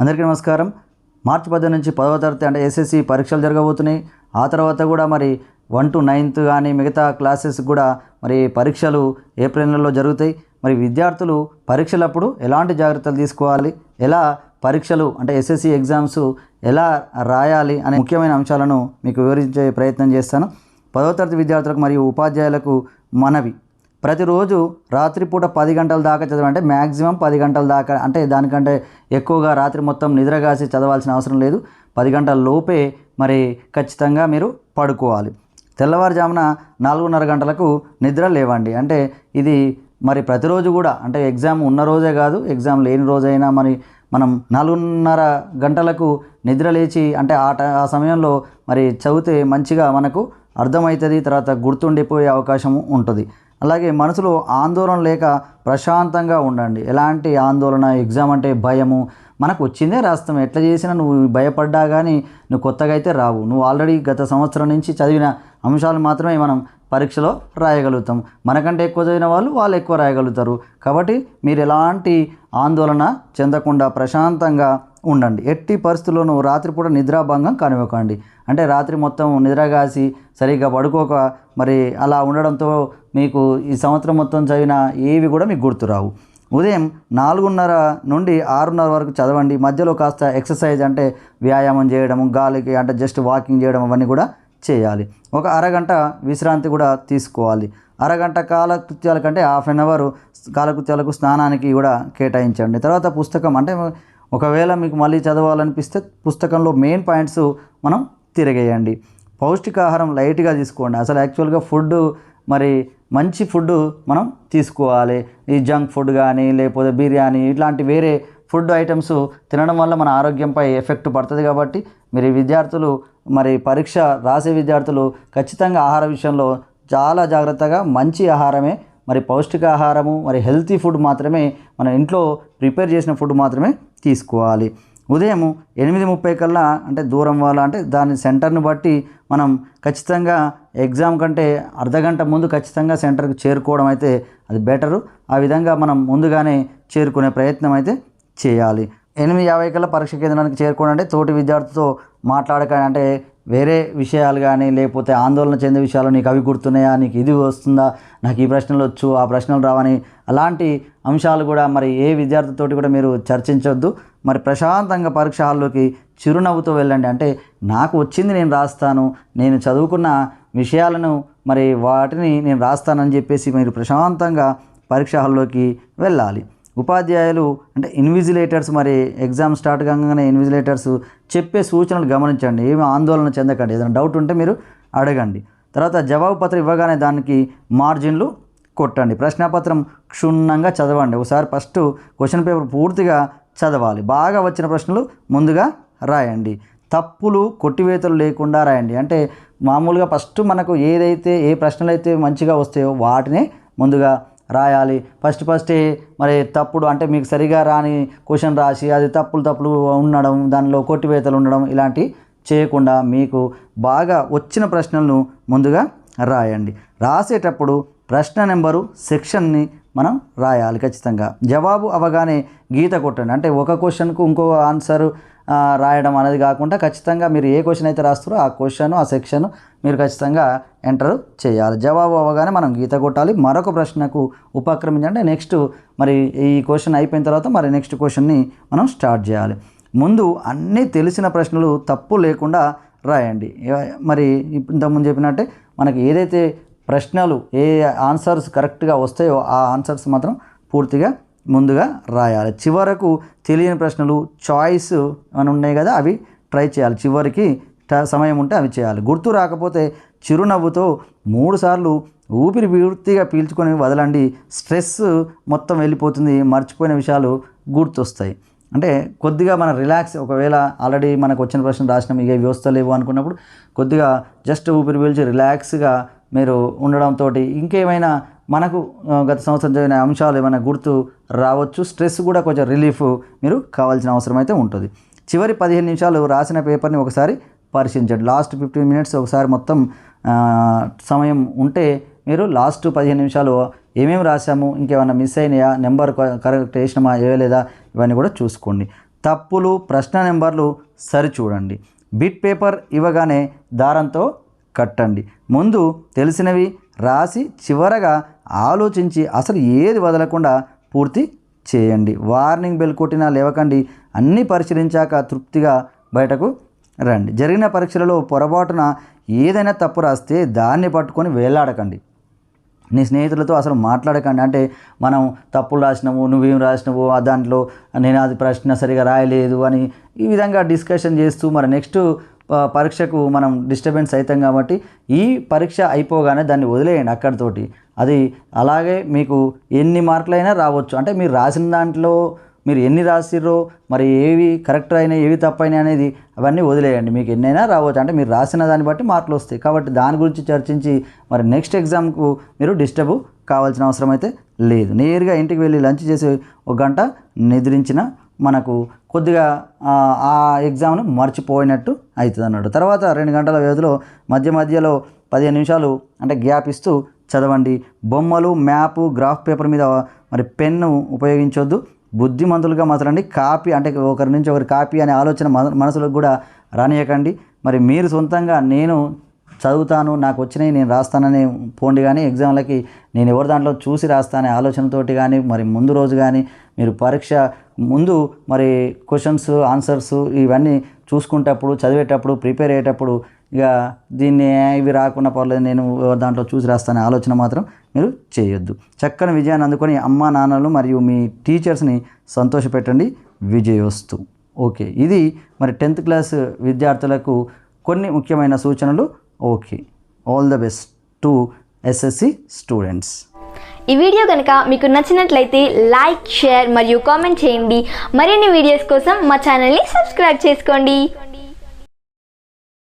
అందరికీ నమస్కారం. మార్చి పద్దెనిమిది నుంచి పదవ తరగతి అంటే ఎస్ఎస్సి పరీక్షలు జరగబోతున్నాయి. ఆ తర్వాత కూడా మరి వన్ టు నైన్త్ కానీ మిగతా క్లాసెస్ కూడా మరి పరీక్షలు ఏప్రిల్ నెలలో జరుగుతాయి. మరి విద్యార్థులు పరీక్షలప్పుడు ఎలాంటి జాగ్రత్తలు తీసుకోవాలి? ఎలా పరీక్షలు అంటే ఎస్ఎస్సి ఎగ్జామ్స్ ఎలా రాయాలి అనే ముఖ్యమైన అంశాలను మీకు వివరించే ప్రయత్నం చేస్తాను. పదవ తరగతి విద్యార్థులకు మరియు ఉపాధ్యాయులకు మనవి. ప్రతిరోజు రాత్రిపూట పది గంటల దాకా చదవంటే మ్యాక్సిమం పది గంటల దాకా అంటే దానికంటే ఎక్కువగా రాత్రి మొత్తం నిద్రగాసి చదవాల్సిన అవసరం లేదు. పది గంటల లోపే మరి ఖచ్చితంగా మీరు పడుకోవాలి. తెల్లవారుజామున నాలుగున్నర గంటలకు నిద్ర లేవండి. అంటే ఇది మరి ప్రతిరోజు కూడా అంటే ఎగ్జామ్ ఉన్న రోజే కాదు ఎగ్జామ్ లేని రోజైనా మరి మనం నాలుగున్నర గంటలకు నిద్ర లేచి అంటే ఆ ఆ సమయంలో మరి చదివితే మంచిగా మనకు అర్థమవుతుంది తర్వాత గుర్తుండిపోయే అవకాశం ఉంటుంది. అలాగే మనసులో ఆందోళన లేక ప్రశాంతంగా ఉండండి. ఎలాంటి ఆందోళన ఎగ్జామ్ అంటే భయము? మనకు వచ్చిందే రాస్తాం. ఎట్లా చేసినా నువ్వు భయపడ్డా కానీ నువ్వు కొత్తగా అయితే రావు. నువ్వు ఆల్రెడీ గత సంవత్సరం నుంచి చదివిన అంశాలు మాత్రమే మనం పరీక్షలో రాయగలుగుతాం. మనకంటే ఎక్కువ చదివిన వాళ్ళు వాళ్ళు ఎక్కువ రాయగలుగుతారు. కాబట్టి మీరు ఎలాంటి ఆందోళన చెందకుండా ప్రశాంతంగా ఉండండి. ఎట్టి పరిస్థితుల్లోనూ రాత్రిపూట నిద్రాభంగం కనివ్వకండి. అంటే రాత్రి మొత్తం నిద్రగాసి సరిగ్గా పడుకోక మరి అలా ఉండడంతో మీకు ఈ సంవత్సరం మొత్తం చదివిన ఏవి కూడా మీకు గుర్తురావు ఉదయం నాలుగున్నర నుండి ఆరున్నర వరకు చదవండి. మధ్యలో కాస్త ఎక్సర్సైజ్ అంటే వ్యాయామం చేయడం గాలికి అంటే జస్ట్ వాకింగ్ చేయడం అవన్నీ కూడా చేయాలి. ఒక అరగంట విశ్రాంతి కూడా తీసుకోవాలి. అరగంట కాలకృత్యాల కంటే హాఫ్ అన్ అవర్ కాలకృత్యాలకు స్నానానికి కూడా కేటాయించండి. తర్వాత పుస్తకం అంటే ఒకవేళ మీకు మళ్ళీ చదవాలనిపిస్తే పుస్తకంలో మెయిన్ పాయింట్స్ మనం తిరగేయండి. పౌష్టికాహారం లైట్గా తీసుకోండి. అసలు యాక్చువల్గా ఫుడ్ మరి మంచి ఫుడ్ మనం తీసుకోవాలి. ఈ జంక్ ఫుడ్ కానీ లేకపోతే బిర్యానీ ఇట్లాంటి వేరే ఫుడ్ ఐటమ్స్ తినడం వల్ల మన ఆరోగ్యంపై ఎఫెక్ట్ పడుతుంది కాబట్టి మీరు విద్యార్థులు మరి పరీక్ష రాసే విద్యార్థులు ఖచ్చితంగా ఆహార విషయంలో చాలా జాగ్రత్తగా మంచి ఆహారమే మరి పౌష్టికాహారము మరి హెల్తీ ఫుడ్ మాత్రమే మన ఇంట్లో ప్రిపేర్ చేసిన ఫుడ్ మాత్రమే తీసుకోవాలి. ఉదయం ఎనిమిది ముప్పై కల్లా అంటే దూరం వాళ్ళ అంటే దాని సెంటర్ను బట్టి మనం ఖచ్చితంగా ఎగ్జామ్ కంటే అర్ధగంట ముందు ఖచ్చితంగా సెంటర్కి చేరుకోవడం అయితే అది బెటరు. ఆ విధంగా మనం ముందుగానే చేరుకునే ప్రయత్నం అయితే చేయాలి. ఎనిమిది యాభై కల్లా పరీక్ష కేంద్రానికి చేరుకోవడం అంటే తోటి విద్యార్థితో మాట్లాడక అంటే వేరే విషయాలు కానీ లేకపోతే ఆందోళన చెందే విషయాలు నీకు అవి గుర్తున్నాయా? నీకు ఇది వస్తుందా? నాకు ఈ ప్రశ్నలు వచ్చు ఆ ప్రశ్నలు రావని అలాంటి అంశాలు కూడా మరి ఏ విద్యార్థితోటి కూడా మీరు చర్చించొద్దు. మరి ప్రశాంతంగా పరీక్ష హాల్లోకి చిరునవ్వుతో వెళ్ళండి. అంటే నాకు వచ్చింది నేను రాస్తాను నేను చదువుకున్న విషయాలను మరి వాటిని నేను రాస్తానని చెప్పేసి మీరు ప్రశాంతంగా పరీక్ష హాల్లోకి వెళ్ళాలి. ఉపాధ్యాయులు అంటే ఇన్విజిలేటర్స్ మరి ఎగ్జామ్ స్టార్ట్ కాగానే ఇన్విజిలేటర్స్ చెప్పే సూచనలు గమనించండి ఏమి ఆందోళన చెందకండి. ఏదైనా డౌట్ ఉంటే మీరు అడగండి. తర్వాత జవాబు పత్రం ఇవ్వగానే దానికి మార్జిన్లు కొట్టండి. ప్రశ్నపత్రం క్షుణ్ణంగా చదవండి. ఒకసారి ఫస్ట్ క్వశ్చన్ పేపర్ పూర్తిగా చదవాలి. బాగా వచ్చిన ప్రశ్నలు ముందుగా రాయండి. తప్పులు కొట్టివేతలు లేకుండా రాయండి. అంటే మామూలుగా ఫస్ట్ మనకు ఏదైతే ఏ ప్రశ్నలు అయితే మంచిగా వస్తాయో వాటినే ముందుగా రాయాలి. ఫస్ట్ ఫస్టే మరి తప్పుడు అంటే మీకు సరిగా రాని క్వశ్చన్ రాసి అది తప్పులు తప్పులు ఉండడం దానిలో కొట్టివేతలు ఉండడం ఇలాంటివి చేయకుండా మీకు బాగా వచ్చిన ప్రశ్నలను ముందుగా రాయండి. రాసేటప్పుడు ప్రశ్న నెంబరు సెక్షన్ని మనం రాయాలి ఖచ్చితంగా. జవాబు అవగానే గీత కొట్టండి. అంటే ఒక క్వశ్చన్కు ఇంకో ఆన్సర్ రాయడం అనేది కాకుండా ఖచ్చితంగా మీరు ఏ క్వశ్చన్ అయితే రాస్తారో ఆ క్వశ్చన్ ఆ సెక్షన్ మీరు ఖచ్చితంగా ఎంటర్ చేయాలి. జవాబు అవ్వగానే మనం గీత కొట్టాలి. మరొక ప్రశ్నకు ఉపక్రమించండి. నెక్స్ట్ మరి ఈ క్వశ్చన్ అయిపోయిన తర్వాత మరి నెక్స్ట్ క్వశ్చన్ని మనం స్టార్ట్ చేయాలి. ముందు అన్నీ తెలిసిన ప్రశ్నలు తప్పు లేకుండా రాయండి. మరి ఇంతకుముందు చెప్పినట్టే మనకి ఏదైతే ప్రశ్నలు ఏ ఆన్సర్స్ కరెక్ట్గా వస్తాయో ఆ ఆన్సర్స్ మాత్రం పూర్తిగా ముందుగా రాయాలి. చివరకు తెలియని ప్రశ్నలు చాయిస్ అని ఉన్నాయి కదా అవి ట్రై చేయాలి. చివరికి ట- సమయం ఉంటే అవి చేయాలి. గుర్తు రాకపోతే చిరునవ్వుతో మూడుసార్లు ఊపిరి పూర్తిగా పీల్చుకొని వదలండి. స్ట్రెస్ మొత్తం వెళ్ళిపోతుంది. మర్చిపోయిన విషయాలు గుర్తొస్తాయి. అంటే కొద్దిగా మన రిలాక్స్ ఒకవేళ ఆల్రెడీ మనకు వచ్చిన ప్రశ్న రాసినాం ఇక వ్యవస్థ వస్తలేవు అనుకున్నప్పుడు కొద్దిగా జస్ట్ ఊపిరి పీల్చి రిలాక్స్గా మీరు ఉండడంతో ఇంకేమైనా మనకు గత సంవత్సరం జరిగిన అంశాలు ఏమైనా గుర్తు రావచ్చు. స్ట్రెస్ కూడా కొంచెం రిలీఫ్ మీరు కావాల్సిన అవసరం అయితే ఉంటుంది. చివరి పదిహేను నిమిషాలు రాసిన పేపర్ని ఒకసారి పరిశీలించండి. లాస్ట్ ఫిఫ్టీన్ మినిట్స్ ఒకసారి మొత్తం సమయం ఉంటే మీరు లాస్ట్ పదిహేను నిమిషాలు ఏమేమి రాసాము ఇంకేమైనా మిస్ అయినాయా నెంబర్ కరెక్ట్ వేసినామా వేయలేదా ఇవన్నీ కూడా చూసుకోండి. తప్పులు ప్రశ్న నెంబర్లు సరిచూడండి బిట్ పేపర్ ఇవ్వగానే దారంతో కట్టండి. ముందు తెలిసినవి రాసి చివరగా ఆలోచించి అసలు ఏది వదలకుండా పూర్తి చేయండి. వార్నింగ్ బెల్ కొట్టినా లేవకండి. అన్నీ పరిశీలించాక తృప్తిగా బయటకు రండి. జరిగిన పరీక్షలలో పొరపాటున ఏదైనా తప్పు రాస్తే దాన్ని పట్టుకొని వేలాడకండి. నీ స్నేహితులతో అసలు మాట్లాడకండి. అంటే మనం తప్పులు రాసినాము నువ్వేం రాసినావు ఆ దాంట్లో నేను అది ప్రశ్న సరిగా రాయలేదు అని ఈ విధంగా డిస్కషన్ చేస్తూ మరి నెక్స్ట్ పరీక్షకు మనం డిస్టర్బెన్స్ అవుతాం కాబట్టి ఈ పరీక్ష అయిపోగానే దాన్ని వదిలేయండి అక్కడితోటి. అది అలాగే మీకు ఎన్ని మార్కులైనా రావచ్చు. అంటే మీరు రాసిన దాంట్లో మీరు ఎన్ని రాసిర్రో మరి ఏవి కరెక్ట్ అయినా ఏవి తప్పైనా అనేది అవన్నీ వదిలేయండి. మీకు ఎన్నైనా రావచ్చు. అంటే మీరు రాసిన దాన్ని బట్టి మార్కులు వస్తాయి. కాబట్టి దాని గురించి చర్చించి మరి నెక్స్ట్ ఎగ్జామ్కు మీరు డిస్టర్బ్ కావాల్సిన అవసరం అయితే లేదు. నేరుగా ఇంటికి వెళ్ళి లంచ్ చేసి ఒక గంట నిద్రించిన మనకు కొద్దిగా ఆ, ఎగ్జామ్ను మర్చిపోయినట్టు అవుతుంది అన్నాడు తర్వాత రెండు గంటల వ్యవధిలో మధ్య మధ్యలో పదిహేను నిమిషాలు అంటే గ్యాప్ ఇస్తూ చదవండి. బొమ్మలు మ్యాప్ గ్రాఫ్ పేపర్ మీద మరి పెన్ను ఉపయోగించొద్దు. బుద్ధిమంతులుగా మాత్రండి కాపీ అంటే ఒకరి నుంచి ఒకరి కాపీ అనే ఆలోచన మన మనసులకు కూడా రానియకండి. మరి మీరు సొంతంగా నేను చదువుతాను నాకు వచ్చినవి నేను రాస్తానని పోండి కానీ ఎగ్జామ్లకి నేను ఎవరి దాంట్లో చూసి రాస్తానే ఆలోచనతోటి కానీ మరి ముందు రోజు కానీ మీరు పరీక్ష ముందు మరి క్వశ్చన్స్ ఆన్సర్స్ ఇవన్నీ చూసుకుంటప్పుడు చదివేటప్పుడు ప్రిపేర్ అయ్యేటప్పుడు ఇక దీన్ని ఇవి రాకుండా పర్లేదు నేను ఎవరి దాంట్లో చూసి రాస్తానే ఆలోచన మాత్రం మీరు చేయొద్దు. చక్కని విజయాన్ని అందుకొని అమ్మా నాన్నలు మరియు మీ టీచర్స్ని సంతోషపెట్టండి. విజయోస్తు. ఓకే. ఇది మరి టెన్త్ క్లాస్ విద్యార్థులకు కొన్ని ముఖ్యమైన సూచనలు. Okay. All the best to SSC students ఈ వీడియో కనుక మీకు నచ్చినట్లయితే లైక్ షేర్ మరియు కామెంట్ చేయండి. మరిన్ని వీడియోస్ కోసం మా ఛానల్ని సబ్స్క్రైబ్ చేసుకోండి.